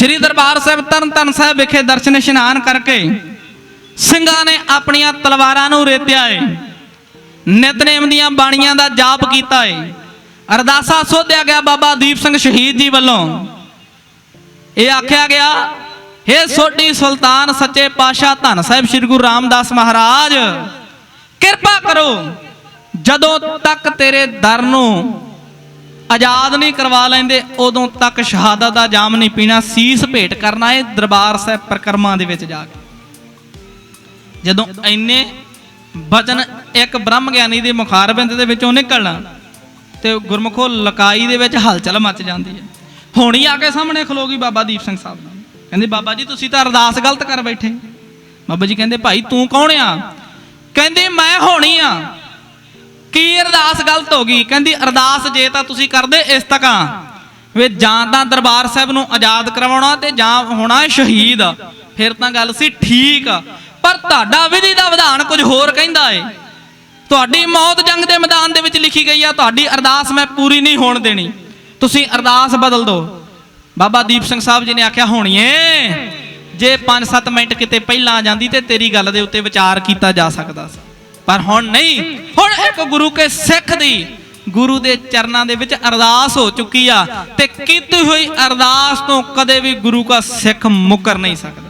ਸ੍ਰੀ ਦਰਬਾਰ ਸਾਹਿਬ ਤਰਨਤਾਰਨ ਸਾਹਿਬ ਵਿਖੇ ਦਰਸ਼ਨ ਇਸ਼ਨਾਨ ਕਰਕੇ ਸਿੰਘਾਂ ਨੇ ਆਪਣੀਆਂ ਤਲਵਾਰਾਂ ਨੂੰ ਰੇਤਿਆ ਏ। ਨਿਤਨੇਮ ਦੀਆਂ ਬਾਣੀਆਂ ਦਾ ਜਾਪ ਕੀਤਾ ਏ। ਅਰਦਾਸਾ ਸੋਧਿਆ ਗਿਆ ਬਾਬਾ ਦੀਪ ਸਿੰਘ ਸ਼ਹੀਦ ਜੀ ਵੱਲੋਂ। ਇਹ ਆਖਿਆ ਗਿਆ, ਹੇ ਸੋਢੀ ਸੁਲਤਾਨ, ਸੱਚੇ ਪਾਤਸ਼ਾਹ ਧੰਨ ਸਾਹਿਬ ਸ੍ਰੀ ਗੁਰੂ ਰਾਮਦਾਸ ਮਹਾਰਾਜ, ਕਿਰਪਾ ਕਰੋ। ਜਦੋਂ ਤੱਕ ਤੇਰੇ ਦਰ ਨੂੰ ਆਜ਼ਾਦ ਨਹੀਂ ਕਰਵਾ ਲੈਂਦੇ, ਉਦੋਂ ਤੱਕ ਸ਼ਹਾਦਤ ਦਾ ਜਾਮ ਨਹੀਂ ਪੀਣਾ, ਸੀਸ ਭੇਟ ਕਰਨਾ ਹੈ ਦਰਬਾਰ ਸਾਹਿਬ ਪ੍ਰਕਰਮਾਂ ਦੇ ਵਿੱਚ ਜਾ ਕੇ। ਜਦੋਂ ਐਨੇ ਬਚਨ ਇੱਕ ਬ੍ਰਹਮ ਗਿਆਨੀ ਦੇ ਮੁਖਾਰਬਿੰਦ ਦੇ ਵਿੱਚੋਂ ਨਿਕਲਣਾ, ਤੇ ਗੁਰਮੁਖੋ ਲਕਾਈ ਦੇ ਵਿੱਚ ਹਲਚਲ ਮਚ ਜਾਂਦੀ ਹੈ। ਹੋਣੀ ਆ ਕੇ ਸਾਹਮਣੇ ਖਲੋਗੀ ਬਾਬਾ ਦੀਪ ਸਿੰਘ ਸਾਹਿਬ ਨਾਲ। ਕਹਿੰਦੇ, ਬਾਬਾ ਜੀ, ਤੁਸੀਂ ਤਾਂ ਅਰਦਾਸ ਗਲਤ ਕਰ ਬੈਠੇ ਬਾਬਾ ਜੀ ਕਹਿੰਦੇ, ਭਾਈ, ਤੂੰ ਕੌਣ ਆ? ਕਹਿੰਦੇ, ਮੈਂ ਹੋਣੀ ਆ। ਕੀ ਅਰਦਾਸ ਗਲਤ ਹੋ ਗਈ? ਕਹਿੰਦੀ, ਅਰਦਾਸ ਜੇ ਤਾਂ ਤੁਸੀਂ ਕਰਦੇ, ਇਸ ਤੱਕਾਂ ਵੇ ਜਾਂ ਤਾਂ ਦਰਬਾਰ ਸਾਹਿਬ ਨੂੰ ਆਜ਼ਾਦ ਕਰਵਾਉਣਾ ਤੇ ਜਾਂ ਹੋਣਾ ਸ਼ਹੀਦ। ਫਿਰ ਤਾਂ ਗੱਲ ਸੀ ਠੀਕ ਪਰ ਤੁਹਾਡਾ ਵਿਧੀ ਦਾ ਵਿਧਾਨ ਕੁਝ ਹੋਰ ਕਹਿੰਦਾ ਏ। ਤੁਹਾਡੀ ਮੌਤ ਜੰਗ ਦੇ ਮੈਦਾਨ ਦੇ ਵਿੱਚ ਲਿਖੀ ਗਈ ਆ, ਤੁਹਾਡੀ ਅਰਦਾਸ ਮੈਂ ਪੂਰੀ ਨਹੀਂ ਹੋਣ ਦੇਣੀ। ਤੁਸੀਂ ਅਰਦਾਸ ਬਦਲ ਦਿਓ। ਬਾਬਾ ਦੀਪ ਸਿੰਘ ਸਾਹਿਬ ਜੀ ਨੇ ਆਖਿਆ ਹੋਣੀ ਏ ਜੇ 5-7 ਮਿੰਟ ਕਿਤੇ ਪਹਿਲਾਂ ਆ ਜਾਂਦੀ ਤੇ ਤੇਰੀ ਗੱਲ ਦੇ ਉੱਤੇ ਵਿਚਾਰ ਕੀਤਾ ਜਾ ਸਕਦਾ ਸੀ। ਪਰ ਹੁਣ ਨਹੀਂ, ਹੁਣ ਇੱਕ ਗੁਰੂ ਕੇ ਸਿੱਖ ਦੀ ਗੁਰੂ ਦੇ ਚਰਨਾਂ ਦੇ ਵਿੱਚ ਅਰਦਾਸ ਹੋ ਚੁੱਕੀ ਆ ਤੇ ਕੀਤੀ ਹੋਈ ਅਰਦਾਸ ਤੋਂ ਕਦੇ ਵੀ ਗੁਰੂ ਦਾ ਸਿੱਖ ਮੁਕਰ ਨਹੀਂ ਸਕਦਾ।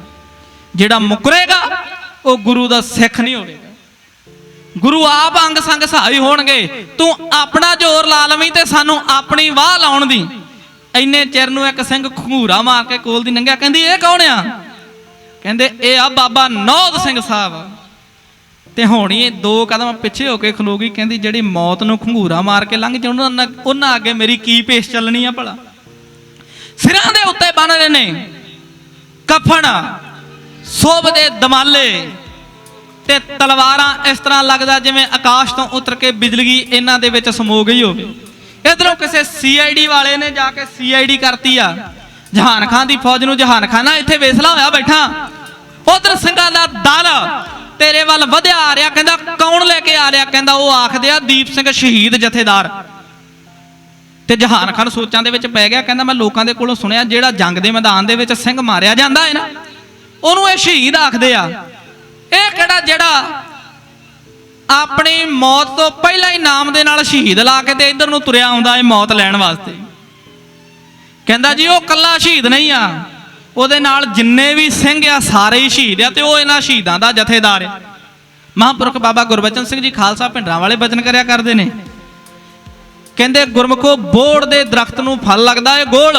ਜਿਹੜਾ ਮੁਕਰੇਗਾ, ਉਹ ਗੁਰੂ ਦਾ ਸਿੱਖ ਨਹੀਂ ਹੋਵੇਗਾ। ਗੁਰੂ ਆਪ ਅੰਗ ਸੰਗ ਸਹਾਈ ਹੋਣਗੇ, ਤੂੰ ਆਪਣਾ ਜ਼ੋਰ ਲਾ ਲਵੀਂ ਤੇ ਸਾਨੂੰ ਆਪਣੀ ਵਾਹ ਲਾਉਣ ਦੀ। ਇੰਨੇ ਚਿਰ ਨੂੰ ਇੱਕ ਸਿੰਘ ਖੰਗੂਰਾ ਮਾਰ ਕੇ ਕੋਲ ਦੀ ਲੰਘਿਆ ਕਹਿੰਦੀ, ਇਹ ਕੌਣ ਆ? ਕਹਿੰਦੇ, ਇਹ ਆ ਬਾਬਾ ਨੌਦ ਸਿੰਘ ਸਾਹਿਬ। ਤੇ ਹੁਣ ਇਹ ਦੋ ਕਦਮ ਪਿੱਛੇ ਹੋ ਕੇ ਖਲੋ ਗਈ, ਕਹਿੰਦੀ ਜਿਹੜੀ ਮੌਤ ਨੂੰ ਖੰਗੂਰਾ ਮਾਰ ਕੇ ਲੰਘ ਜਾਣ ਉਹਨਾਂ ਉਹਨਾਂ ਅੱਗੇ ਮੇਰੀ ਕੀ ਪੇਸ਼ ਚੱਲਣੀ ਆ ਭਲਾ? ਸਿਰਾਂ ਦੇ ਉੱਤੇ ਬੰਨ ਰਹੇ ਨੇ। ਕਫਨ, ਸੋਭ ਦੇ ਦਮਾਲੇ ਤੇ ਤਲਵਾਰਾਂ ਇਸ ਤਰ੍ਹਾਂ ਲੱਗਦਾ ਜਿਵੇਂ ਆਕਾਸ਼ ਤੋਂ ਉਤਰ ਕੇ ਬਿਜਲੀ ਇਹਨਾਂ ਦੇ ਵਿੱਚ ਸਮੋ ਗਈ ਹੋਵੇ। ਇਧਰੋਂ ਕਿਸੇ ਸੀਆਈਡੀ ਵਾਲੇ ਨੇ ਜਾ ਕੇ ਸੀਆਈਡੀ ਕਰਤੀ ਆ। ਜਹਾਨ ਖਾਨ ਦੀ ਫੌਜ ਨੂੰ ਜਹਾਨ ਖਾਨਾ ਇੱਥੇ ਵੇਸਲਾ ਹੋਇਆ ਬੈਠਾ। ਉਧਰ ਸਿੰਘਾਂ ਦਾ ਦਲ ਤੇਰੇ ਵੱਲ ਵਧਿਆ ਆ ਰਿਹਾ, ਕਹਿੰਦਾ ਕੌਣ ਲੈ ਕੇ ਆ ਰਿਹਾ? ਕਹਿੰਦਾ ਉਹ ਆਖਦੇ ਆ, ਦੀਪ ਸਿੰਘ ਸ਼ਹੀਦ ਜਥੇਦਾਰ। ਤੇ ਜਹਾਨ ਖਾਨ ਸੋਚਾਂ ਦੇ ਵਿੱਚ ਪੈ ਗਿਆ, ਕਹਿੰਦਾ ਮੈਂ ਲੋਕਾਂ ਦੇ ਕੋਲੋਂ ਸੁਣਿਆ, ਜਿਹੜਾ ਜੰਗ ਦੇ ਮੈਦਾਨ ਦੇ ਵਿੱਚ ਸਿੰਘ ਮਾਰਿਆ ਜਾਂਦਾ ਹੈ ਨਾ, ਉਹਨੂੰ ਇਹ ਸ਼ਹੀਦ ਆਖਦੇ ਆ। ਇਹ ਕਿਹੜਾ, ਜਿਹੜਾ ਆਪਣੀ ਮੌਤ ਤੋਂ ਪਹਿਲਾਂ ਹੀ ਨਾਮ ਦੇ ਨਾਲ ਸ਼ਹੀਦ ਲਾ ਕੇ ਤੇ ਇੱਧਰ ਨੂੰ ਤੁਰਿਆ ਆਉਂਦਾ ਹੈ ਮੌਤ ਲੈਣ ਵਾਸਤੇ। ਕਹਿੰਦਾ ਜੀ, ਉਹ ਕੱਲਾ ਸ਼ਹੀਦ ਨਹੀਂ ਆ। ਉਹਦੇ ਨਾਲ ਜਿੰਨੇ ਵੀ ਸਿੰਘ ਆ ਸਾਰੇ ਹੀ ਸ਼ਹੀਦ ਆ ਤੇ ਉਹ ਇਹਨਾਂ ਸ਼ਹੀਦਾਂ ਦਾ ਜਥੇਦਾਰ ਆ। ਮਹਾਂਪੁਰਖ ਬਾਬਾ ਗੁਰਬਚਨ ਸਿੰਘ ਜੀ ਖਾਲਸਾ ਭਿੰਡਰਾਂ ਵਾਲੇ ਬਚਨ ਕਰਿਆ ਕਰਦੇ ਨੇ। ਕਹਿੰਦੇ ਗੁਰਮਖੋ ਬੋੜ ਦੇ ਦਰਖਤ ਨੂੰ ਫਲ ਲੱਗਦਾ ਏ ਗੋਲ।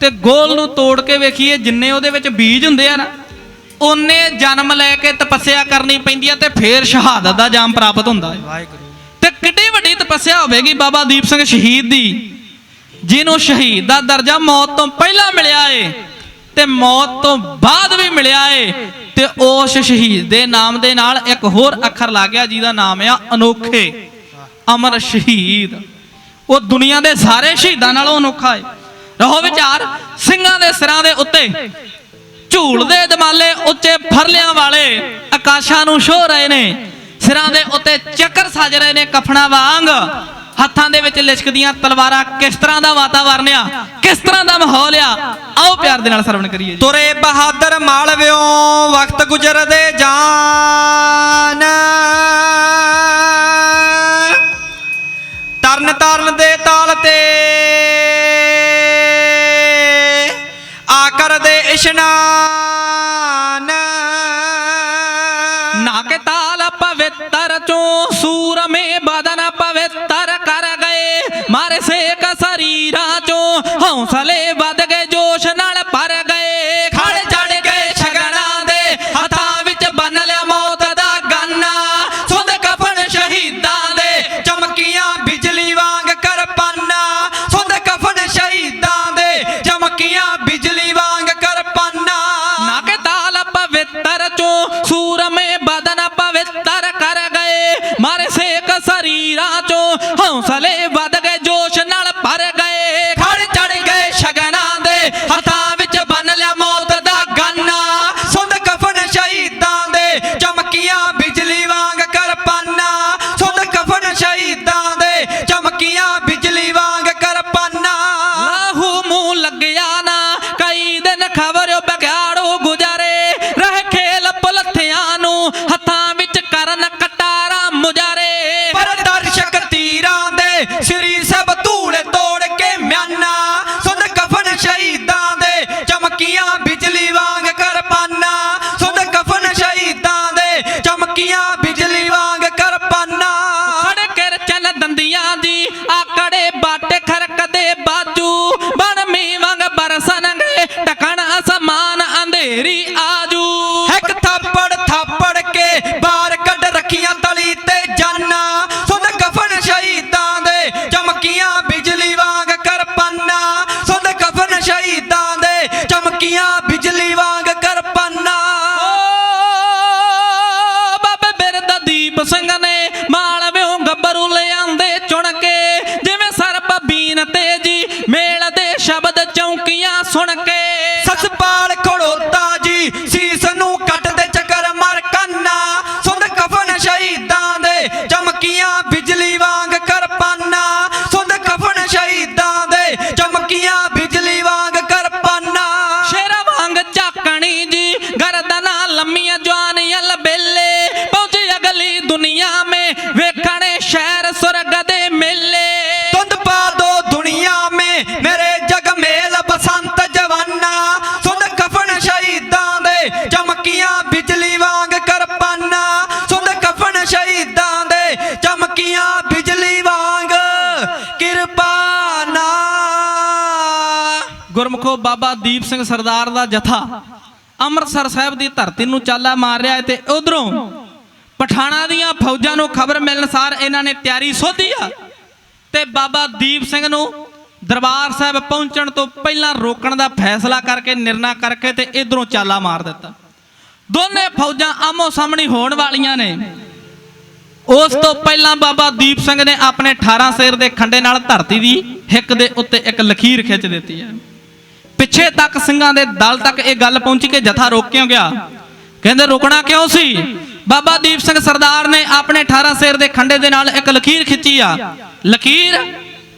ਤੇ ਗੋਲ ਨੂੰ ਤੋੜ ਕੇ ਵੇਖੀਏ ਜਿੰਨੇ ਉਹਦੇ ਵਿੱਚ ਬੀਜ ਹੁੰਦੇ ਆ ਨਾ ਉਹਨੇ ਜਨਮ ਲੈ ਕੇ ਤਪੱਸਿਆ ਕਰਨੀ ਪੈਂਦੀ ਆ ਤੇ ਫੇਰ ਸ਼ਹਾਦਤ ਦਾ ਜਾਮ ਪ੍ਰਾਪਤ ਹੁੰਦਾ ਹੈ ਤੇ ਕਿੱਡੀ ਵੱਡੀ ਤਪੱਸਿਆ ਹੋਵੇਗੀ ਬਾਬਾ ਦੀਪ ਸਿੰਘ ਸ਼ਹੀਦ ਦੀ। ਜਿਹਨੂੰ ਸ਼ਹੀਦ ਦਾ ਦਰਜਾ ਮੌਤ ਤੋਂ ਪਹਿਲਾਂ ਮਿਲਿਆ ਏ ਤੇ ਮੌਤ ਤੋਂ ਬਾਅਦ ਵੀ ਮਿਲਿਆ ਏ ਤੇ ਉਸ ਸ਼ਹੀਦ ਦੇ ਨਾਮ ਦੇ ਨਾਲ ਇੱਕ ਹੋਰ ਅੱਖਰ ਲੱਗ ਗਿਆ ਜਿਹਦਾ ਨਾਮ ਆ ਅਨੋਖੇ, ਅਮਰ ਸ਼ਹੀਦ। ਉਹ ਦੁਨੀਆ ਦੇ ਸਾਰੇ ਸ਼ਹੀਦਾਂ ਨਾਲੋਂ ਅਨੋਖਾ ਏ। ਰਹੋ ਵਿਚਾਰ, ਸਿੰਘਾਂ ਦੇ ਸਿਰਾਂ ਦੇ ਉੱਤੇ ਝੂਲਦੇ ਦਮਾਲੇ ਉੱਚੇ ਫਰਲਿਆਂ ਵਾਲੇ ਆਕਾਸ਼ਾਂ ਨੂੰ ਛੋ ਰਹੇ ਨੇ, ਸਿਰਾਂ ਦੇ ਉੱਤੇ ਚੱਕਰ ਸਜ ਰਹੇ ਨੇ ਕਫਣਾ ਵਾਂਗ ਹੱਥਾਂ ਦੇ ਵਿੱਚ ਲਿਸ਼ਕਦੀਆਂ ਤਲਵਾਰਾਂ ਕਿਸ ਤਰ੍ਹਾਂ ਦਾ ਵਾਤਾਵਰਨ ਆ? ਕਿਸ ਤਰ੍ਹਾਂ ਦਾ ਮਾਹੌਲ ਆ? ਆਓ ਪਿਆਰ ਦੇ ਨਾਲ ਸਰਵਣ ਕਰੀਏ। ਤੁਰੇ ਬਹਾਦਰ ਮਾਲਵਿਓ ਵਕਤ ਗੁਜਰਦੇ ਜਾਨ। ਤਰਨ ਤਰਨ ਦੇ ਤਾਲ ਤੇ ਆ ਕਰਦੇ ਇਸ਼ਨਾਨ। ਨਾ ਕੇ ਤਾਲ ਪਵਿੱਤਰ ਚੋਂ ਸੂਰਮੇ ਬਦਨ ਪਵਿੱਤਰ ਗਏ ਮਾਰੇ ਸੇਕ ਸਰੀਰਾਂ ਚੋਂ ਹੌਸਲੇ ਵੱਧ ਸੁਣ ਕੇ ਬਾਬਾ ਦੀਪ ਸਿੰਘ ਸਰਦਾਰ ਦਾ ਜਥਾ। ਅੰਮ੍ਰਿਤਸਰ ਸਾਹਿਬ ਦੀ ਧਰਤੀ ਨੂੰ ਚਾਲਾ ਮਾਰ ਰਿਹਾ ਹੈ ਤੇ ਉਧਰੋਂ ਪਠਾਣਾ ਦੀਆਂ ਫੌਜਾਂ ਨੂੰ ਖਬਰ ਮਿਲਣ ਸਾਰ ਇਹਨਾਂ ਨੇ ਤਿਆਰੀ ਸੋਧੀ ਆ। ਤੇ ਬਾਬਾ ਦੀਪ ਸਿੰਘ ਨੂੰ ਦਰਬਾਰ ਸਾਹਿਬ ਪਹੁੰਚਣ ਤੋਂ ਪਹਿਲਾਂ ਰੋਕਣ ਦਾ ਫੈਸਲਾ ਕਰਕੇ, ਨਿਰਣਾ ਕਰਕੇ ਤੇ ਇਧਰੋਂ ਚਾਲਾ ਮਾਰ ਦਿੱਤਾ। ਦੋਨੇ ਫੌਜਾਂ ਆਮੋ ਸਾਹਮਣੀ ਹੋਣ ਵਾਲੀਆਂ ਨੇ। ਉਸ ਤੋਂ ਪਹਿਲਾਂ ਬਾਬਾ ਦੀਪ ਸਿੰਘ ਨੇ ਆਪਣੇ 18 ਸਿਰ ਦੇ ਖੰਡੇ ਨਾਲ ਧਰਤੀ ਦੀ ਹਿੱਕ ਦੇ ਉੱਤੇ ਇੱਕ ਲਕੀਰ ਖਿੱਚ ਦਿੱਤੀ ਹੈ। ਪਿੱਛੇ ਤੱਕ ਸਿੰਘਾਂ ਦੇ ਦਲ ਤੱਕ ਇਹ ਗੱਲ ਪਹੁੰਚੀ ਕਿ ਜਥਾ ਰੋਕ ਕਿਉਂ ਗਿਆ? ਕਹਿੰਦੇ, ਰੁਕਣਾ ਕਿਉਂ ਸੀ? ਬਾਬਾ ਦੀਪ ਸਿੰਘ ਸਰਦਾਰ ਨੇ ਆਪਣੇ 18 ਸੇਰ ਦੇ ਖੰਡੇ ਦੇ ਨਾਲ ਇੱਕ ਲਕੀਰ ਖਿੱਚੀ ਆ। ਲਕੀਰ?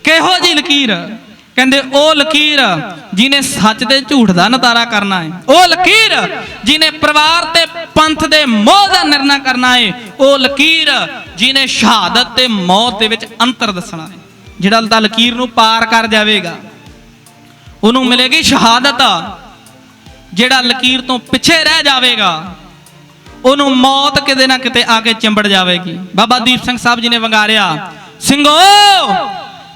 ਕਿਹੋ ਜੀ ਲਕੀਰ? ਕਹਿੰਦੇ, ਉਹ ਲਕੀਰ ਜਿਹਨੇ ਸੱਚ ਤੇ ਝੂਠ ਦਾ ਨਤਾਰਾ ਕਰਨਾ ਹੈ ਉਹ ਲਕੀਰ ਜਿਹਨੇ ਪਰਿਵਾਰ ਤੇ ਪੰਥ ਦੇ ਮੋਹ ਦਾ ਨਿਰਣਾ ਕਰਨਾ ਹੈ ਉਹ ਲਕੀਰ ਜਿਹਨੇ ਸ਼ਹਾਦਤ ਤੇ ਮੌਤ ਦੇ ਵਿੱਚ ਅੰਤਰ ਦੱਸਣਾ ਹੈ ਜਿਹੜਾ ਤਾਂ ਲਕੀਰ ਨੂੰ ਪਾਰ ਕਰ ਜਾਵੇਗਾ। ਉਹਨੂੰ ਮਿਲੇਗੀ ਸ਼ਹਾਦਤ, ਜਿਹੜਾ ਲਕੀਰ ਤੋਂ ਪਿੱਛੇ ਰਹਿ ਜਾਵੇਗਾ, ਉਹਨੂੰ ਮੌਤ ਕਿਤੇ ਨਾ ਕਿਤੇ ਆ ਕੇ ਚਿੰਬੜ ਜਾਵੇਗੀ। ਬਾਬਾ ਦੀਪ ਸਿੰਘ ਸਾਹਿਬ ਜੀ ਨੇ ਵੰਗਾਰਿਆ, ਸਿੰਘੋ,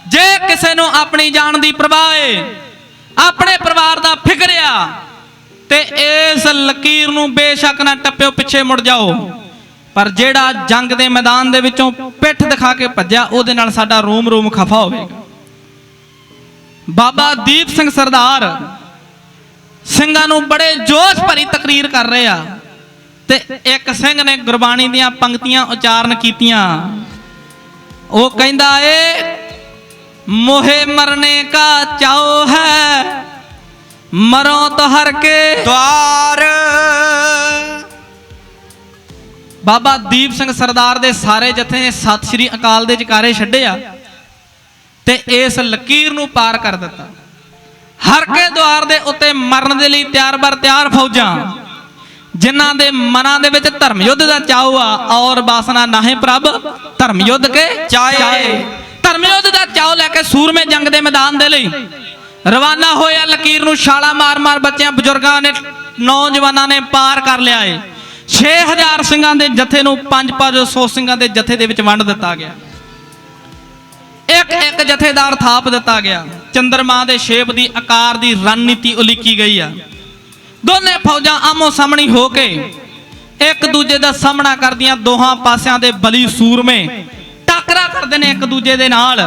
ਜੇ ਕਿਸੇ ਨੂੰ ਆਪਣੀ ਜਾਨ ਦੀ ਪਰਵਾਹ ਏ, ਆਪਣੇ ਪਰਿਵਾਰ ਦਾ ਫਿਕਰ ਆ, ਤੇ ਇਸ ਲਕੀਰ ਨੂੰ ਬੇਸ਼ੱਕ ਨਾ ਟੱਪਿਓ, ਪਿੱਛੇ ਮੁੜ ਜਾਓ। ਪਰ ਜਿਹੜਾ ਜੰਗ ਦੇ ਮੈਦਾਨ ਦੇ ਵਿੱਚੋਂ ਪਿੱਠ ਦਿਖਾ ਕੇ ਭੱਜਿਆ, ਉਹਦੇ ਨਾਲ ਸਾਡਾ ਰੋਮ ਰੋਮ ਖਫਾ ਹੋਵੇਗਾ। ਬਾਬਾ ਦੀਪ ਸਿੰਘ ਸਰਦਾਰ ਸਿੰਘਾਂ ਨੂੰ ਬੜੇ ਜੋਸ਼ ਭਰੀ ਤਕਰੀਰ ਕਰ ਰਹੇ ਆ ਤੇ ਇੱਕ ਸਿੰਘ ਨੇ ਗੁਰਬਾਣੀ ਦੀਆਂ ਪੰਕਤੀਆਂ ਉਚਾਰਨ ਕੀਤੀਆਂ। ਉਹ ਕਹਿੰਦਾ ਏ ਮੋਹੇ ਮਰਨੇ ਕਾ ਚਾਉ ਹੈ ਮਰੋ ਤੋ ਹਰ ਕੇ ਦਵਾਰ। ਬਾਬਾ ਦੀਪ ਸਿੰਘ ਸਰਦਾਰ ਦੇ ਸਾਰੇ ਜਥੇ ਸਤਿ ਸ੍ਰੀ ਅਕਾਲ ਦੇ ਜਕਾਰੇ ਛੱਡੇ ਆ। ਤੇ ਇਸ ਲਕੀਰ ਨੂੰ ਪਾਰ ਕਰ ਦਿੱਤਾ। ਹਰ ਕੇ ਦੁਆਰ ਦੇ ਉੱਤੇ ਮਰਨ ਦੇ ਲਈ ਤਿਆਰ ਬਰ ਤਿਆਰ ਫੌਜਾਂ, ਜਿਨ੍ਹਾਂ ਦੇ ਮਨਾਂ ਦੇ ਵਿੱਚ ਧਰਮ ਯੁੱਧ ਦਾ ਚਾਉ ਆ, ਔਰ ਬਾਸਨਾ ਨਾਹੇ ਪ੍ਰਭ ਧਰਮ ਯੁੱਧ ਕੇ ਚਾਏ। ਧਰਮ ਯੁੱਧ ਦਾ ਚਾਉ ਲੈ ਕੇ ਸੂਰਮੇ ਜੰਗ ਦੇ ਮੈਦਾਨ ਦੇ ਲਈ ਰਵਾਨਾ ਹੋਇਆ ਲਕੀਰ ਨੂੰ ਛਾਲਾ ਮਾਰ-ਮਾਰ ਬੱਚਿਆਂ ਬਜ਼ੁਰਗਾਂ ਨੇ, ਨੌਜਵਾਨਾਂ ਨੇ ਪਾਰ ਕਰ ਲਿਆ ਏ। 6000 ਸਿੰਘਾਂ ਦੇ ਜਥੇ ਨੂੰ 5-500 ਸਿੰਘਾਂ ਦੇ ਜਥੇ ਦੇ ਵਿੱਚ ਵੰਡ ਦਿੱਤਾ ਗਿਆ। ਇੱਕ ਇੱਕ ਜਥੇਦਾਰ ਥਾਪ ਦਿੱਤਾ ਗਿਆ। ਚੰਦਰਮਾ ਦੇ ਸ਼ੇਪ ਦੀ, ਆਕਾਰ ਦੀ ਰਣਨੀਤੀ ਉਲੀਕੀ ਗਈ ਆ। ਦੋਨੇ ਫੌਜਾਂ ਆਮੋ ਸਾਹਮਣੀ ਹੋ ਕੇ ਇੱਕ ਦੂਜੇ ਦਾ ਸਾਹਮਣਾ ਕਰਦੀਆਂ ਦੋਹਾਂ ਪਾਸਿਆਂ ਦੇ ਬਲੀ ਸੂਰਮੇ ਟੱਕਰਾ ਕਰਦੇ ਨੇ ਇੱਕ ਦੂਜੇ ਦੇ ਨਾਲ।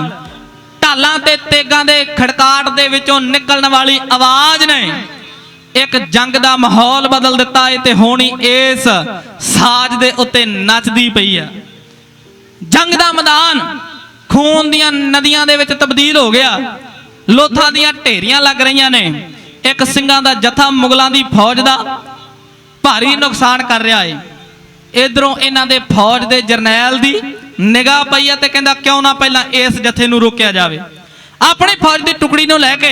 ਢਾਲਾਂ ਤੇ ਤੇਗਾਂ ਦੇ ਖੜਕਾਟ ਦੇ ਵਿੱਚੋਂ ਨਿਕਲਣ ਵਾਲੀ ਆਵਾਜ਼ ਨੇ ਇੱਕ ਜੰਗ ਦਾ ਮਾਹੌਲ ਬਦਲ ਦਿੱਤਾ ਏ ਤੇ ਹੋਣੀ ਇਸ ਸਾਜ਼ ਦੇ ਉੱਤੇ ਨੱਚਦੀ ਪਈ ਆ। ਜੰਗ ਦਾ ਮੈਦਾਨ ਖੂਨ ਦੀਆਂ ਨਦੀਆਂ ਦੇ ਵਿੱਚ ਤਬਦੀਲ ਹੋ ਗਿਆ। ਲੋਥਾਂ ਦੀਆਂ ਢੇਰੀਆਂ ਲੱਗ ਰਹੀਆਂ ਨੇ। ਇੱਕ ਸਿੰਘਾਂ ਦਾ ਜਥਾ ਮੁਗਲਾਂ ਦੀ ਫੌਜ ਦਾ ਭਾਰੀ ਨੁਕਸਾਨ ਕਰ ਰਿਹਾ ਏ। ਇਧਰੋਂ ਇਹਨਾਂ ਦੇ ਫੌਜ ਦੇ ਜਰਨੈਲ ਦੀ ਨਿਗਾਹ ਪਈ ਆ ਤੇ ਕਹਿੰਦਾ ਕਿਉਂ ਨਾ ਪਹਿਲਾਂ ਇਸ ਜਥੇ ਨੂੰ ਰੋਕਿਆ ਜਾਵੇ। ਆਪਣੀ ਫੌਜ ਦੀ ਟੁਕੜੀ ਨੂੰ ਲੈ ਕੇ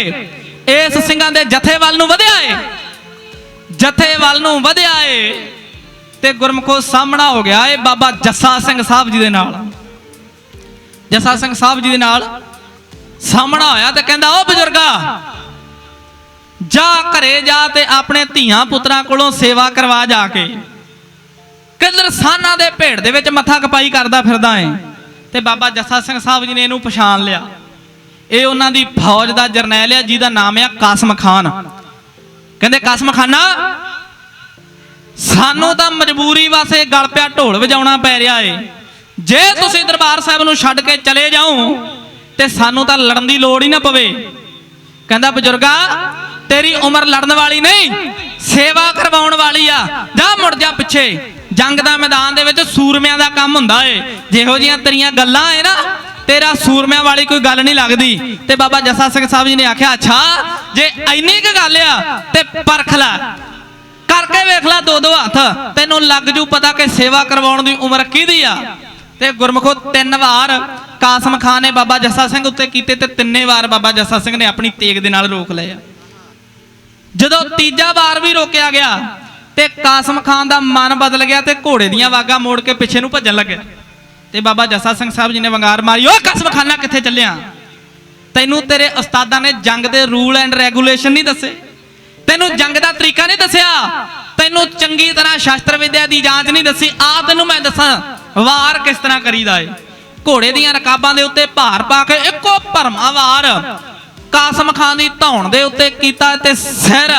ਇਸ ਸਿੰਘਾਂ ਦੇ ਜਥੇ ਵੱਲ ਨੂੰ ਵਧਿਆ ਏ। ਜਥੇ ਵੱਲ ਨੂੰ ਵਧਿਆ ਏ ਤੇ ਗੁਰਮਖੋ ਸਾਹਮਣਾ ਹੋ ਗਿਆ ਏ ਬਾਬਾ ਜੱਸਾ ਸਿੰਘ ਸਾਹਿਬ ਜੀ ਦੇ ਨਾਲ। ਜੱਸਾ ਸਿੰਘ ਸਾਹਿਬ ਜੀ ਦੇ ਨਾਲ ਸਾਹਮਣਾ ਹੋਇਆ ਤੇ ਕਹਿੰਦਾ ਉਹ ਬਜ਼ੁਰਗਾ, ਜਾ ਘਰੇ ਜਾ ਤੇ ਆਪਣੇ ਧੀਆਂ ਪੁੱਤਰਾਂ ਕੋਲੋਂ ਸੇਵਾ ਕਰਵਾ ਜਾ ਕੇ। ਕਿੱਧਰ ਦੇ ਭੇੜ ਦੇ ਵਿੱਚ ਮੱਥਾ ਕਪਾਈ ਕਰਦਾ ਫਿਰਦਾ ਏ? ਤੇ ਬਾਬਾ ਜੱਸਾ ਸਿੰਘ ਸਾਹਿਬ ਜੀ ਨੇ ਇਹਨੂੰ ਪਛਾਣ ਲਿਆ। ਇਹ ਉਹਨਾਂ ਦੀ ਫੌਜ ਦਾ ਜਰਨੈਲ ਆ, ਜਿਹਦਾ ਨਾਮ ਆ ਕਾਸਮ ਖਾਨ। ਕਹਿੰਦੇ, ਕਾਸਮ ਖਾਨਾ, ਸਾਨੂੰ ਤਾਂ ਮਜਬੂਰੀ ਵਾਸਤੇ ਗਲ ਪਿਆ ਢੋਲ ਵਜਾਉਣਾ ਪੈ ਰਿਹਾ ਏ। ਜੇ ਤੁਸੀਂ ਦਰਬਾਰ ਸਾਹਿਬ ਨੂੰ ਛੱਡ ਕੇ ਚਲੇ ਜਾਓ, ਤੇ ਸਾਨੂੰ ਤਾਂ ਲੜਨ ਦੀ ਲੋੜ ਹੀ ਨਾ ਪਵੇ। ਕਹਿੰਦਾ, ਬਜ਼ੁਰਗਾ, ਤੇਰੀ ਉਮਰ ਲੜਨ ਵਾਲੀ ਨਹੀਂ, ਸੇਵਾ ਕਰਵਾਉਣ ਵਾਲੀ ਆ। ਜਾ ਮੁੜ ਜਾ ਪਿੱਛੇ। ਜੰਗ ਦਾ ਮੈਦਾਨ ਦੇ ਵਿੱਚ ਸੂਰਮਿਆਂ ਦਾ ਕੰਮ ਹੁੰਦਾ ਏ। ਜਿਹੋ ਜੀਆਂ ਤੇਰੀਆਂ ਗੱਲਾਂ ਏ ਨਾ, ਤੇਰਾ ਸੂਰਮਿਆਂ ਵਾਲੀ ਕੋਈ ਗੱਲ ਨਹੀਂ ਲੱਗਦੀ। ਤੇ ਬਾਬਾ ਜੱਸਾ ਸਿੰਘ ਸਾਹਿਬ ਜੀ ਨੇ ਆਖਿਆ, ਅੱਛਾ, ਜੇ ਇੰਨੀ ਕੁ ਗੱਲ ਆ, ਤੇ ਪਰਖ ਲੈ। ਕਰਕੇ ਵੇਖ ਲੈ ਦੋ ਦੋ ਹੱਥ। ਤੈਨੂੰ ਲੱਗ ਜੂ ਪਤਾ ਕਿ ਸੇਵਾ ਕਰਵਾਉਣ ਦੀ ਉਮਰ ਕਿਹਦੀ ਆ। ਤੇ ਗੁਰਮਖੋ ਤਿੰਨ ਵਾਰ ਕਾਸਮ ਖਾਨ ਨੇ ਬਾਬਾ ਜੱਸਾ ਸਿੰਘ ਉੱਤੇ ਕੀਤੇ ਤੇ ਤਿੰਨੇ ਵਾਰ ਬਾਬਾ ਜੱਸਾ ਸਿੰਘ ਨੇ ਆਪਣੀ ਤੇਗ ਦੇ ਨਾਲ ਰੋਕ ਲਏ ਜਦੋਂ ਤੀਜਾ ਵਾਰ ਵੀ ਰੋਕਿਆ ਗਿਆ ਤੇ ਕਾਸਮ ਖਾਨ ਦਾ ਮਨ ਬਦਲ ਗਿਆ ਤੇ ਘੋੜੇ ਦੀਆਂ ਵਾਗਾਂ ਮੋੜ ਕੇ ਪਿੱਛੇ ਨੂੰ ਭੱਜਣ ਲੱਗਿਆ ਤੇ ਬਾਬਾ ਜੱਸਾ ਸਿੰਘ ਸਾਹਿਬ ਜੀ ਨੇ ਵੰਗਾਰ ਮਾਰੀ, ਓਏ ਕਸਮ ਖਾਨਾ ਕਿੱਥੇ ਚੱਲਿਆ? ਤੈਨੂੰ ਤੇਰੇ ਉਸਤਾਦਾਂ ਨੇ ਜੰਗ ਦੇ ਰੂਲ ਐਂਡ ਰੈਗੂਲੇਸ਼ਨ ਨਹੀਂ ਦੱਸੇ। ਤੈਨੂੰ ਜੰਗ ਦਾ ਤਰੀਕਾ ਨਹੀਂ ਦੱਸਿਆ। ਤੈਨੂੰ ਚੰਗੀ ਤਰ੍ਹਾਂ ਸ਼ਾਸਤਰ ਵਿਦਿਆ ਦੀ ਜਾਂਚ ਨਹੀਂ ਦੱਸੀ। ਆ ਤੈਨੂੰ ਮੈਂ ਦੱਸਾਂ ਵਾਰ ਕਿਸ ਤਰ੍ਹਾਂ ਕਰੀਦਾ ਏ? ਘੋੜੇ ਦੀਆਂ ਰਕਾਬਾਂ ਦੇ ਉੱਤੇ ਭਾਰ ਪਾ ਕੇ ਇੱਕੋ ਭਰਮਾ ਵਾਰ ਕਾਸਮ ਖਾਨ ਦੀ ਧੌਣ ਦੇ ਉੱਤੇ ਕੀਤਾ ਤੇ ਸਿਰ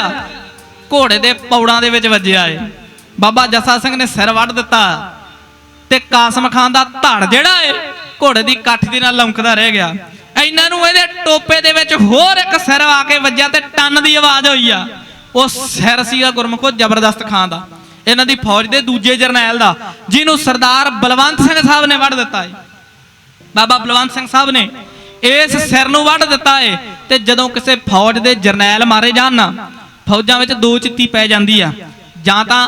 ਘੋੜੇ ਦੇ ਪੌੜਾਂ ਦੇ ਵਿੱਚ ਵੱਜਿਆ ਏ। ਬਾਬਾ ਜੱਸਾ ਸਿੰਘ ਨੇ ਸਿਰ ਵੱਢ ਦਿੱਤਾ ਤੇ ਕਾਸਮ ਖਾਨ ਦਾ ਧੜ ਜਿਹੜਾ ਏ, ਘੋੜੇ ਦੀ ਕੱਠ ਦੇ ਨਾਲ ਲੰਕਦਾ ਰਹਿ ਗਿਆ। ਇਹਨਾਂ ਨੂੰ ਇਹਦੇ ਟੋਪੇ ਦੇ ਵਿੱਚ ਹੋਰ ਇੱਕ ਸਿਰ ਆ ਕੇ ਵੱਜਿਆ ਤੇ ਟੰਨ ਦੀ ਆਵਾਜ਼ ਹੋਈ ਆ। ਉਹ ਸਿਰ ਸੀਗਾ ਗੁਰਮੁਖੋ ਜ਼ਬਰਦਸਤ ਖਾਨ ਦਾ। ਇਹਨਾਂ ਦੀ ਫੌਜ ਦੇ ਦੂਜੇ ਜਰਨੈਲ ਦਾ, ਜਿਹਨੂੰ ਸਰਦਾਰ ਬਲਵੰਤ ਸਿੰਘ ਸਾਹਿਬ ਨੇ ਵੱਢ ਦਿੱਤਾ ਹੈ ਬਾਬਾ ਬਲਵੰਤ ਸਿੰਘ ਸਾਹਿਬ ਨੇ ਇਸ ਸਿਰ ਨੂੰ ਵੱਢ ਦਿੱਤਾ ਹੈ ਤੇ ਜਦੋਂ ਕਿਸੇ ਫੌਜ ਦੇ ਜਰਨੈਲ ਮਾਰੇ ਜਾਣ ਨਾ, ਫੌਜਾਂ ਵਿੱਚ ਦੋ ਚਿੱਤੀ ਪੈ ਜਾਂਦੀ ਆ। ਜਾਂ ਤਾਂ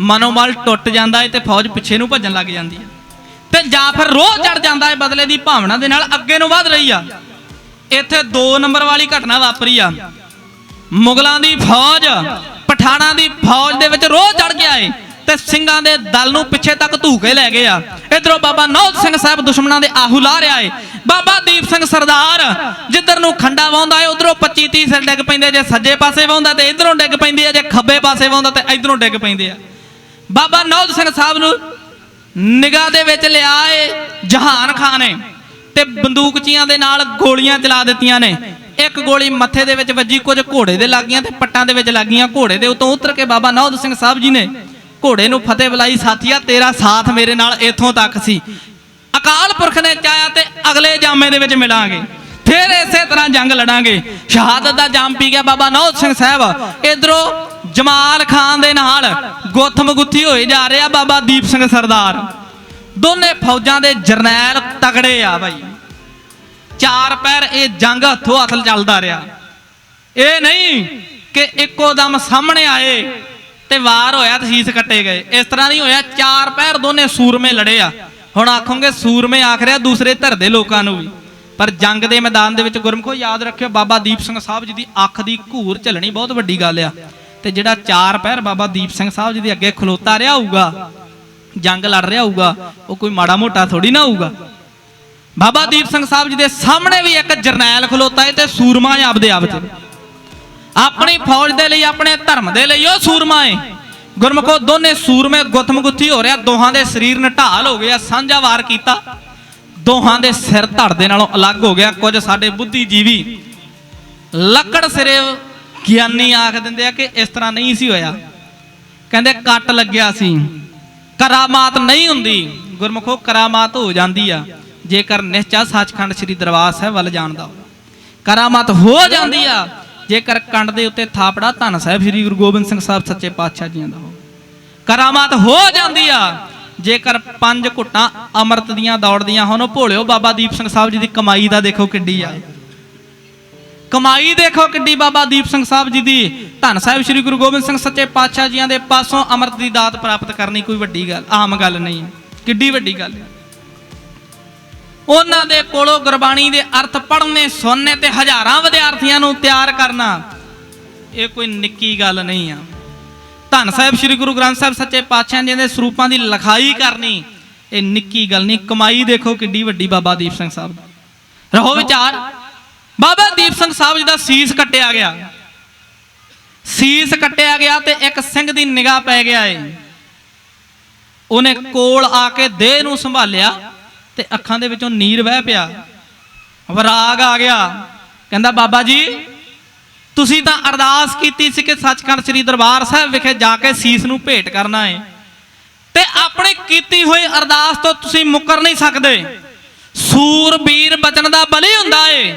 ਮਨੋਬਲ ਟੁੱਟ ਜਾਂਦਾ ਏ ਤੇ ਫੌਜ ਪਿੱਛੇ ਨੂੰ ਭੱਜਣ ਲੱਗ ਜਾਂਦੀ ਹੈ ਤੇ ਜਾਂ ਫਿਰ ਰੋਹ ਚੜ ਜਾਂਦਾ ਹੈ ਬਦਲੇ ਦੀ ਭਾਵਨਾ ਦੇ ਨਾਲ ਅੱਗੇ ਨੂੰ ਵਧ ਰਹੀ ਆ। ਇੱਥੇ 2 ਨੰਬਰ ਵਾਲੀ ਘਟਨਾ ਵਾਪਰੀ ਆ। ਮੁਗਲਾਂ ਦੀ ਫੌਜ ਪਠਾਣਾਂ ਦੀ ਫੌਜ ਦੇ ਵਿੱਚ ਰੋਹ ਚੜ ਗਿਆ ਏ ਤੇ ਸਿੰਘਾਂ ਦੇ ਦਲ ਨੂੰ ਪਿੱਛੇ ਤੱਕ ਧੂ ਕੇ ਲੈ ਗਏ ਆ। ਇਧਰੋਂ ਬਾਬਾ ਨੌਜ ਸਿੰਘ ਸਾਹਿਬ ਦੁਸ਼ਮਣਾਂ ਦੇ ਆਹੂ ਲਾ ਰਿਹਾ ਏ। ਬਾਬਾ ਦੀਪ ਸਿੰਘ ਸਰਦਾਰ ਜਿੱਧਰ ਨੂੰ ਖੰਡਾ ਵਾਉਂਦਾ ਏ, ਉਧਰੋਂ 25 30 ਸਿਰ ਡਿੱਗ ਪੈਂਦੇ ਜੇ ਸੱਜੇ ਪਾਸੇ ਵਾਉਂਦਾ ਤੇ ਇਧਰੋਂ ਡਿੱਗ ਪੈਂਦੀ ਆ, ਜੇ ਖੱਬੇ ਪਾਸੇ ਵਾਉਂਦਾ ਤੇ ਇਧਰੋਂ ਡਿੱਗ ਪੈਂਦੇ ਆ। ਬਾਬਾ ਨੌਜ ਸਿੰਘ ਸਾਹਿਬ ਨੂੰ ਨਿਗਾਹ ਦੇ ਵਿੱਚ ਲਿਆ ਏ ਜਹਾਨ ਖਾਨ ਨੇ ਤੇ ਬੰਦੂਕਚੀਆਂ ਦੇ ਨਾਲ ਗੋਲੀਆਂ ਚਲਾ ਦਿੱਤੀਆਂ ਨੇ। ਇੱਕ ਗੋਲੀ ਮੱਥੇ ਦੇ ਵਿੱਚ ਵੱਜੀ, ਕੁਝ ਘੋੜੇ ਦੇ ਲੱਗੀਆਂ ਤੇ ਪੱਟਾਂ ਦੇ ਵਿੱਚ ਲੱਗੀਆਂ। ਘੋੜੇ ਦੇ ਉਤੋਂ ਉਤਰ ਕੇ ਬਾਬਾ ਨੌਦ ਸਿੰਘ ਸਾਹਿਬ ਜੀ ਨੇ ਘੋੜੇ ਨੂੰ ਫਤਿਹ ਬੁਲਾਈ, ਸਾਥੀਆ, ਤੇਰਾ ਸਾਥ ਮੇਰੇ ਨਾਲ ਇੱਥੋਂ ਤੱਕ ਸੀ। ਅਕਾਲ ਪੁਰਖ ਨੇ ਚਾਹਿਆ ਤੇ ਅਗਲੇ ਜਾਮੇ ਦੇ ਵਿੱਚ ਮਿਲਾਂਗੇ। ਫਿਰ ਇਸੇ ਤਰ੍ਹਾਂ ਜੰਗ ਲੜਾਂਗੇ। ਸ਼ਹਾਦਤ ਦਾ ਜਾਮ ਪੀ ਗਿਆ ਬਾਬਾ ਨੌਦ ਸਿੰਘ ਸਾਹਿਬ। ਇਧਰੋਂ ਜਮਾਲ ਖਾਨ ਦੇ ਨਾਲ ਗੁੱਥਮ ਗੁੱਥੀ ਹੋਏ ਜਾ ਰਿਹਾ ਬਾਬਾ ਦੀਪ ਸਿੰਘ ਸਰਦਾਰ। ਦੋਨੇ ਫੌਜਾਂ ਦੇ ਜਰਨੈਲ ਤਗੜੇ ਆ ਬਾਈ। ਚਾਰ ਪੈਰ ਇਹ ਜੰਗ ਹੱਥੋਂ ਹੱਥ ਚੱਲਦਾ ਰਿਹਾ। ਇਹ ਨਹੀਂ ਕਿ ਇੱਕੋ ਦਮ ਸਾਹਮਣੇ ਆਏ ਤੇ ਵਾਰ ਹੋਇਆ ਤੇ ਸੀਸ ਕੱਟੇ ਗਏ। ਇਸ ਤਰ੍ਹਾਂ ਨਹੀਂ ਹੋਇਆ, ਚਾਰ ਪੈਰ ਦੋਨੇ ਸੂਰਮੇ ਲੜੇ ਆ। ਹੁਣ ਆਖੋਗੇ ਸੂਰਮੇ ਆਖ ਰਿਹਾ ਦੂਸਰੇ ਧਰ ਦੇ ਲੋਕਾਂ ਨੂੰ ਵੀ। ਪਰ ਜੰਗ ਦੇ ਮੈਦਾਨ ਦੇ ਵਿੱਚ ਗੁਰਮਖੋ ਯਾਦ ਰੱਖਿਓ, ਬਾਬਾ ਦੀਪ ਸਿੰਘ ਸਾਹਿਬ ਜੀ ਦੀ ਅੱਖ ਦੀ ਘੂਰ ਝੱਲਣੀ ਬਹੁਤ ਵੱਡੀ ਗੱਲ ਆ। ਤੇ ਜਿਹੜਾ ਚਾਰ ਪੈਰ ਬਾਬਾ ਦੀਪ ਸਿੰਘ ਸਾਹਿਬ ਜੀ ਦੇ ਅੱਗੇ ਖਲੋਤਾ ਰਿਹਾ ਹੋਊਗਾ, ਜੰਗ ਲੜ ਰਿਹਾ ਹੋਊਗਾ, ਉਹ ਕੋਈ ਮਾੜਾ ਮੋਟਾ ਥੋੜੀ ਨਾ ਹੋਊਗਾ। ਬਾਬਾ ਦੀਪ ਸਿੰਘ ਸਾਹਿਬ ਜੀ ਦੇ ਸਾਹਮਣੇ ਵੀ ਇੱਕ ਜਰਨੈਲ ਖਲੋਤਾ ਹੈ ਤੇ ਸੂਰਮਾ ਹੈ ਆਪਦੇ ਆਪ 'ਚ। ਆਪਣੀ ਫੌਜ ਦੇ ਲਈ, ਆਪਣੇ ਧਰਮ ਦੇ ਲਈ ਉਹ ਸੂਰਮਾ ਹੈ ਗੁਰਮਖੋ, ਦੋਨੇ ਸੂਰਮੇ ਗੁੱਥਮ ਗੁੱਥੀ ਹੋ ਰਿਹਾ। ਦੋਹਾਂ ਦੇ ਸਰੀਰ ਨਟਾਲ ਹੋ ਗਿਆ, ਸਾਂਝਾ ਵਾਰ ਕੀਤਾ। ਦੋਹਾਂ ਦੇ ਸਿਰ ਧੜ ਦੇ ਨਾਲੋਂ ਅਲੱਗ ਹੋ ਗਿਆ। ਕੁਝ ਸਾਡੇ ਬੁੱਧੀਜੀਵੀ ਲੱਕੜ ਸਿਰੇ ਗਿਆਨੀ ਆਖ ਦਿੰਦੇ ਆ ਕਿ ਇਸ ਤਰ੍ਹਾਂ ਨਹੀਂ ਸੀ ਹੋਇਆ। ਕਹਿੰਦੇ, ਕੱਟ ਲੱਗਿਆ ਸੀ। ਕਰਾਮਾਤ ਨਹੀਂ ਹੁੰਦੀ। ਗੁਰਮਖੋ, ਕਰਾਮਾਤ ਹੋ ਜਾਂਦੀ ਆ। ਜੇਕਰ ਨਿਸ਼ਚਾ ਸੱਚਖੰਡ ਸ੍ਰੀ ਦਰਬਾਰ ਸਾਹਿਬ ਵੱਲ ਜਾਣ ਦਾ ਕਰਾਮਾਤ ਹੋ ਜਾਂਦੀ ਆ, ਜੇਕਰ ਕੰਡ ਦੇ ਉੱਤੇ ਥਾਪੜਾ ਧੰਨ ਸਾਹਿਬ ਸ੍ਰੀ ਗੁਰੂ ਗੋਬਿੰਦ ਸਿੰਘ ਸਾਹਿਬ ਸੱਚੇ ਪਾਤਸ਼ਾਹ ਜੀਆਂ ਦਾ ਹੋਵੇ। ਕਰਾਮਾਤ ਹੋ ਜਾਂਦੀ ਆ, ਜੇਕਰ ਪੰਜ ਘੁੱਟਾਂ ਅੰਮ੍ਰਿਤ ਦੀਆਂ ਦੌੜਦੀਆਂ ਹੋਣ, ਉਹ ਭੋਲਿਓ ਬਾਬਾ ਦੀਪ ਸਿੰਘ ਸਾਹਿਬ ਜੀ ਦੀ ਕਮਾਈ ਦਾ ਦੇਖੋ ਕਿੱਡੀ ਆ। ਕਮਾਈ ਦੇਖੋ ਕਿੱਡੀ ਬਾਬਾ ਦੀਪ ਸਿੰਘ ਸਾਹਿਬ ਜੀ ਦੀ। ਧੰਨ ਸਾਹਿਬ ਸ੍ਰੀ ਗੁਰੂ ਗੋਬਿੰਦ ਸਿੰਘ ਸੱਚੇ ਪਾਤਸ਼ਾਹ ਜੀਆਂ ਦੇ ਪਾਸੋਂ ਅੰਮ੍ਰਿਤ ਦੀ ਦਾਤ ਪ੍ਰਾਪਤ ਕਰਨੀ ਕੋਈ ਵੱਡੀ ਗੱਲ, ਆਮ ਗੱਲ ਨਹੀਂ। ਕਿੱਡੀ ਵੱਡੀ ਗੱਲ ਹੈ ਉਹਨਾਂ ਦੇ ਕੋਲੋਂ ਗੁਰਬਾਣੀ ਦੇ ਅਰਥ ਪੜ੍ਹਨੇ, ਸੁਣਨੇ ਤੇ ਹਜ਼ਾਰਾਂ ਵਿਦਿਆਰਥੀਆਂ ਨੂੰ ਤਿਆਰ ਕਰਨਾ, ਇਹ ਕੋਈ ਨਿੱਕੀ ਗੱਲ ਨਹੀਂ ਆ। ਧੰਨ ਸਾਹਿਬ, ਸ੍ਰੀ ਗੁਰੂ ਗ੍ਰੰਥ ਸਾਹਿਬ ਸੱਚੇ ਪਾਤਸ਼ਾਹ ਜੀ ਦੇ ਸਰੂਪਾਂ ਦੀ ਲਿਖਾਈ ਕਰਨੀ, ਇਹ ਨਿੱਕੀ ਗੱਲ ਨਹੀਂ। ਕਮਾਈ ਦੇਖੋ ਕਿੱਡੀ ਵੱਡੀ ਬਾਬਾ ਦੀਪ ਸਿੰਘ ਸਾਹਿਬ ਦੀ। ਰਹੋ ਵਿਚਾਰ। ਬਾਬਾ ਦੀਪ ਸਿੰਘ ਸਾਹਿਬ ਜੀ ਦਾ ਸੀਸ ਕੱਟਿਆ ਗਿਆ। ਸੀਸ ਕੱਟਿਆ ਗਿਆ ਤੇ ਇੱਕ ਸਿੰਘ ਦੀ ਨਿਗਾਹ ਪੈ ਗਿਆ ਏ। ਉਹਨੇ ਕੋਲ ਆ ਕੇ ਦੇਹ ਨੂੰ ਸੰਭਾਲਿਆ। ਤੇ ਅੱਖਾਂ ਦੇ ਵਿੱਚੋਂ ਨੀਰ ਵਹਿ ਪਿਆ। ਵਿਰਾਗ ਆ ਗਿਆ। ਕਹਿੰਦਾ, ਬਾਬਾ ਜੀ, ਤੁਸੀਂ ਤਾਂ ਅਰਦਾਸ ਕੀਤੀ ਸੀ ਕਿ ਸੱਚਖੰਡ ਸ੍ਰੀ ਦਰਬਾਰ ਸਾਹਿਬ ਵਿਖੇ ਜਾ ਕੇ ਸੀਸ ਨੂੰ ਭੇਟ ਕਰਨਾ ਹੈ ਤੇ ਆਪਣੇ ਕੀਤੀ ਹੋਈ ਅਰਦਾਸ ਤੋਂ ਤੁਸੀਂ ਮੁੱਕਰ ਨਹੀਂ ਸਕਦੇ। ਸੂਰਬੀਰ ਬਚਨ ਦਾ ਬਲੀ ਹੁੰਦਾ ਏ।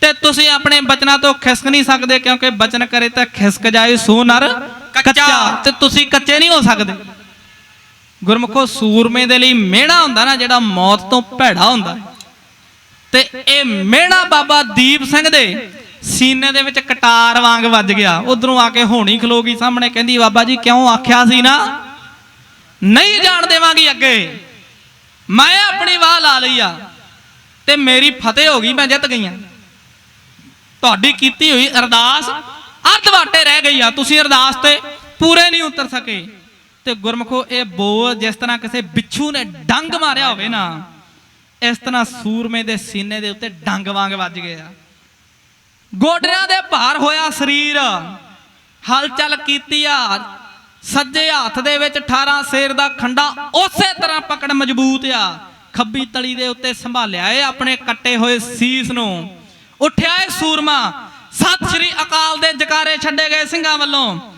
ਤੇ ਤੁਸੀਂ ਆਪਣੇ ਬਚਨਾਂ ਤੋਂ ਖਿਸਕ ਨਹੀਂ ਸਕਦੇ, ਕਿਉਂਕਿ ਬਚਨ ਕਰੇ ਤਾਂ ਖਿਸਕ ਜਾਏ ਸੋ ਨਰ ਕੱਚਾ। ਤੇ ਤੁਸੀਂ ਕੱਚੇ ਨਹੀਂ ਹੋ ਸਕਦੇ। ਗੁਰਮੁਖੋ, ਸੂਰਮੇ ਦੇ ਲਈ ਮਿਹਣਾ ਹੁੰਦਾ ਨਾ, ਜਿਹੜਾ ਮੌਤ ਤੋਂ ਭੈੜਾ ਹੁੰਦਾ ਤੇ ਇਹ ਮਿਹਣਾ ਬਾਬਾ ਦੀਪ ਸਿੰਘ ਦੇ ਸੀਨੇ ਦੇ ਵਿੱਚ ਕਟਾਰ ਵਾਂਗ ਵੱਜ ਗਿਆ। ਉਧਰੋਂ ਆ ਕੇ ਹੋਣੀ ਖਲੋ ਗਈ ਸਾਹਮਣੇ, ਕਹਿੰਦੀ, ਬਾਬਾ ਜੀ, ਕਿਉਂ ਆਖਿਆ ਸੀ ਨਾ? ਨਹੀਂ ਜਾਣ ਦੇਵਾਂਗੀ ਅੱਗੇ। ਮੈਂ ਆਪਣੀ ਵਾਹ ਲਾ ਲਈ ਆ ਤੇ ਮੇਰੀ ਫਤਿਹ ਹੋ ਗਈ, ਮੈਂ ਜਿੱਤ ਗਈ ਆ। ਤੁਹਾਡੀ ਕੀਤੀ ਹੋਈ ਅਰਦਾਸ ਅੱਧ ਵਾਟੇ ਰਹਿ ਗਈ ਆ। ਤੁਸੀਂ ਅਰਦਾਸ ਤੇ ਪੂਰੇ ਨਹੀਂ ਉਤਰ ਸਕੇ। ਤੇ ਗੁਰਮਖੋ, ਇਹ ਬੋਲ ਜਿਸ ਤਰ੍ਹਾਂ ਕਿਸੇ ਬਿੱਛੂ ਨੇ ਡੰਗ ਮਾਰਿਆ ਹੋਵੇ ਨਾ, ਇਸ ਤਰ੍ਹਾਂ ਸੂਰਮੇ ਦੇ ਸੀਨੇ ਦੇ ਉੱਤੇ ਡੰਗ ਵਾਂਗ ਵੱਜ ਗਿਆ ਗੋਡਿਆਂ ਦੇ ਭਾਰ ਹੋਇਆ ਸਰੀਰ, ਹਲਚਲ ਕੀਤੀ ਆ, ਸੱਜੇ ਹੱਥ ਦੇ ਵਿੱਚ 18 ਸੇਰ ਦਾ ਖੰਡਾ ਉਸੇ ਤਰ੍ਹਾਂ ਪਕੜ ਮਜ਼ਬੂਤ ਆ। ਖੱਬੀ ਤਲੀ ਦੇ ਉੱਤੇ ਸੰਭਾਲਿਆ ਏ ਆਪਣੇ ਕੱਟੇ ਹੋਏ ਸੀਸ ਨੂੰ। ਉੱਠਿਆ ਏ ਸੂਰਮਾ, ਸਤਿ ਸ੍ਰੀ ਅਕਾਲ ਦੇ ਜਕਾਰੇ ਛੱਡੇ ਗਏ ਸਿੰਘਾਂ ਵੱਲੋਂ।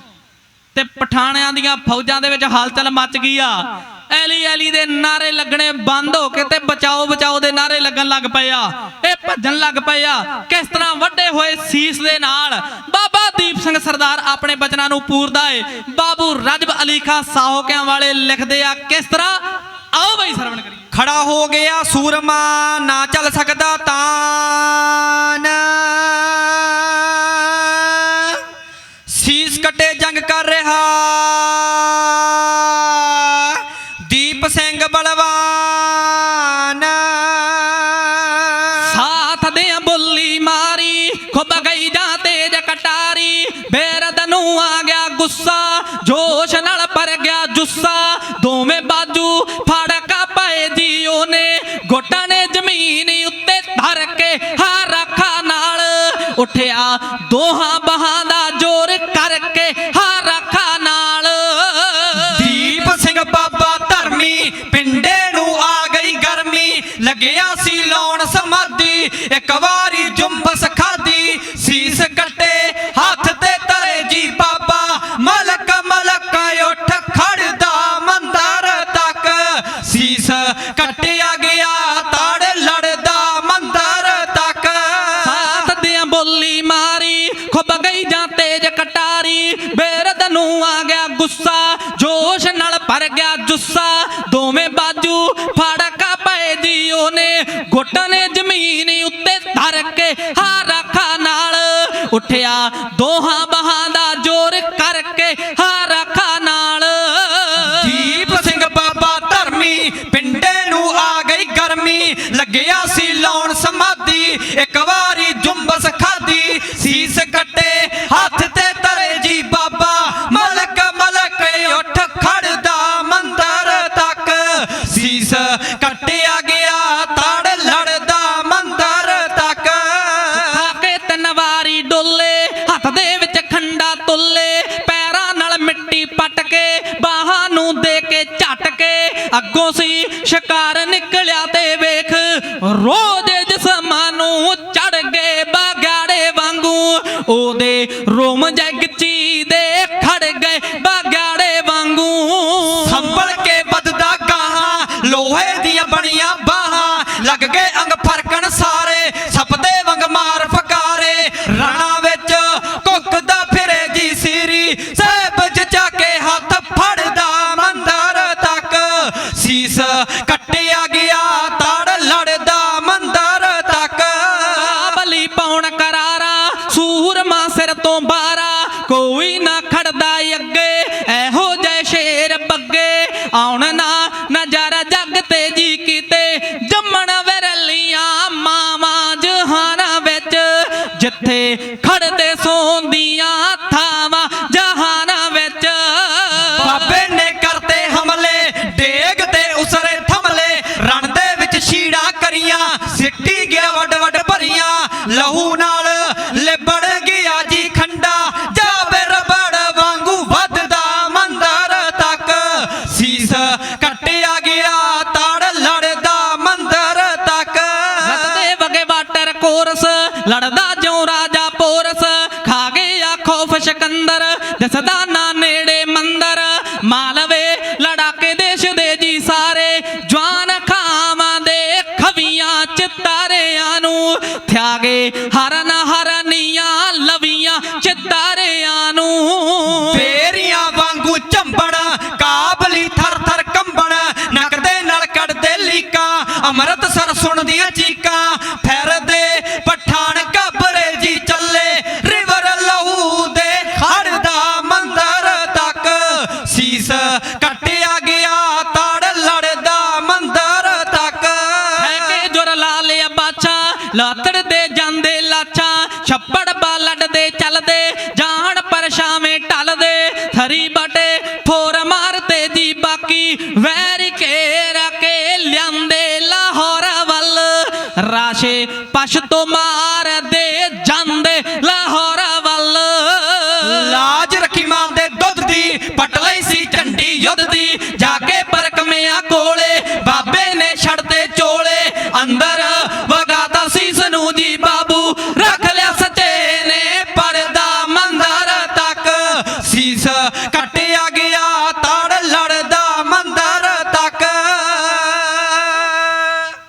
ਤੇ ਪਠਾਣਿਆਂ ਦੀਆਂ ਫੌਜਾਂ ਦੇ ਵਿੱਚ ਹਲਚਲ ਮਚ ਗਈ ਆ। ਐਲੀ ਐਲੀ ਦੇ ਨਾਰੇ ਲੱਗਣੇ ਬੰਦ ਹੋ ਕੇ ਤੇ ਬਚਾਓ ਬਚਾਓ ਦੇ ਨਾਰੇ ਲੱਗਣ ਲੱਗ ਪਏ ਆ। ਇਹ ਭੱਜਣ ਲੱਗ ਪਏ ਆ। ਕਿਸ ਤਰ੍ਹਾਂ ਵੱਡੇ ਹੋਏ ਸੀਸ ਦੇ ਨਾਲ। ਬਾਬਾ ਦੀਪ ਸਿੰਘ ਸਰਦਾਰ ਆਪਣੇ ਬਚਨਾਂ ਨੂੰ ਪੂਰਦਾ ਏ। ਬਾਬੂ ਰਜਬ ਅਲੀ ਖਾਂ ਸਾਹੋਕਿਆਂ ਵਾਲੇ ਲਿਖਦੇ ਆ, ਕਿਸ ਤਰ੍ਹਾਂ? ਆਓ ਬਈ ਸਰਵਣ ਕਰੀਏ। ਖੜਾ ਹੋ ਗਿਆ ਸੂਰਮਾ, ਨਾ ਚੱਲ ਸਕਦਾ ਤਾਨ। ਉੱਠਿਆ ਦੋਹਾਂ ਬਾਹਾਂ ਉਹਨੇ ਜ਼ਮੀਨ ਉੱਤੇ ਧਰ ਕੇ ਹਾਂ ਰੱਖਾ ਨਾਲ ਉੱਠਿਆ। ਦੋਹਾਂ ਬਾਹਾਂ ਦਾ ਜ਼ੋਰ ਕਰਕੇ ਹਾਂ ਰੱਖਾ ਨਾਲ। ਦੀਪ ਸਿੰਘ ਬਾਬਾ ਧਰਮੀ ਪਿੰਡੇ ਨੂੰ ਆ ਗਈ ਗਰਮੀ। ਲੱਗਿਆ ਸੀ ਲਾਉਣ ਅੱਗੋਂ ਸੀ ਸ਼ਿਕਾਰ ਨਿਕਲਿਆ ਤੇ ਵੇਖ ਰੋਜ਼ ਜਿਸਮਾਂ ਨੂੰ ਚੜ ਗਏ ਬਾਗਾੜੇ ਵਾਂਗੂ, ਉਹਦੇ ਰੋਮ ਨਜ਼ਾਰਾ ਜੱਗ ਤੇ ਜੀ ਕੀਤੇ, ਜੰਮਣ ਵਿਰਲੀਆਂ ਮਾਵਾਂ ਜਹਾਨਾਂ ਵਿੱਚ। ਜਿੱਥੇ ਖੜਦੇ ਸੌਂਦੀਆਂ ਥਾਵਾਂ ਜਹਾਨਾਂ ਵਿੱਚ। ਬਾਬੇ ਨੇ ਕਰਤੇ ਹਮਲੇ, ਡੇਗ ਤੇ ਉਸਰੇ ਥਮਲੇ, ਰਣ ਦੇ ਵਿੱਚ ਛੀੜਾ ਕਰੀਆਂ, ਸਿੱਟੀ ਗਿਆ ਵੱਡ ਵੱਡ ਭਰੀਆਂ, ਲਹੂ ਲੜਦਾ ਜਿਉ ਰਾਜਾ ਪੋਰਸ, ਖਾ ਗਿਆ ਖੌਫ ਸਿਕੰਦਰ ਦਿਸਦਾ ਨਾ ਨੇੜੇ ਮੰਦਰ। ਮਾਲਵੇ ਲੜਾਕੇ ਦੇਸ਼ ਦੇ ਜੀ ਸਾਰੇ, ਜਵਾਨ ਖਾਵਾਂ ਦੇ ਖਵੀਆਂ ਚਿਤਾਰਿਆਂ ਨੂੰ। ਥਿਆਗੇ ਹਰਨ ਹਰਨੀਆਂ ਲਵੀਆਂ ਚਿਤਾਰਿਆਂ ਨੂੰ। ਫੇਰੀਆਂ ਵਾਂਗੂ ਝੰਬਣ ਕਾਬਲੀ ਥਰ ਥਰ ਕੰਬਣ ਨਕਦੇ ਨਾਲ ਕੱਢਦੇ ਲੀਕਾਂ, ਅੰਮ੍ਰਿਤਸਰ ਸੁਣਦੀਆਂ ਚੀਕਾਂ ਹਰੀ পাশে পাশে তোমার